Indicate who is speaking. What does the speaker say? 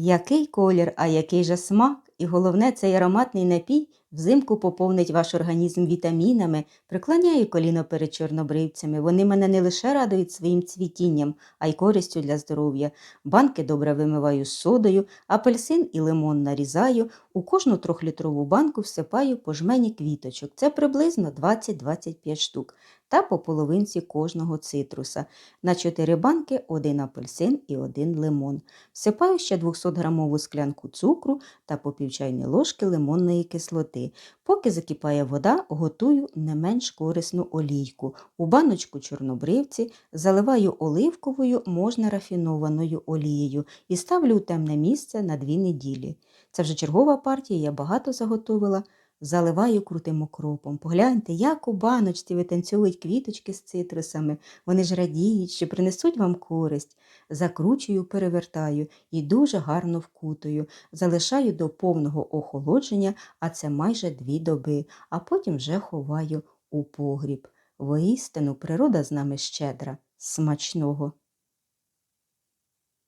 Speaker 1: Який колір, а який же смак! І головне, цей ароматний напій взимку поповнить ваш організм вітамінами. Приклоняю коліно перед чорнобривцями. Вони мене не лише радують своїм цвітінням, а й користю для здоров'я. Банки добре вимиваю з содою, апельсин і лимон нарізаю. У кожну трьохлітрову банку всипаю по жмені квіточок. Це приблизно 20-25 штук. Та по половинці кожного цитруса. На 4 банки один апельсин і один лимон. Всипаю ще 200-грамову склянку цукру та по пів чайної ложки лимонної кислоти. Поки закипає вода, готую не менш корисну олійку. У баночку чорнобривці заливаю оливковою, можна рафінованою олією і ставлю у темне місце на 2 неділі. Це вже чергова партія, я багато заготовила. Заливаю крутим окропом. Погляньте, як у баночці витанцьовують квіточки з цитрусами. Вони ж радіють, що принесуть вам користь. Закручую, перевертаю і дуже гарно вкутую. Залишаю до повного охолодження, а це майже дві доби, а потім вже ховаю у погріб. Воістину природа з нами щедра, смачного.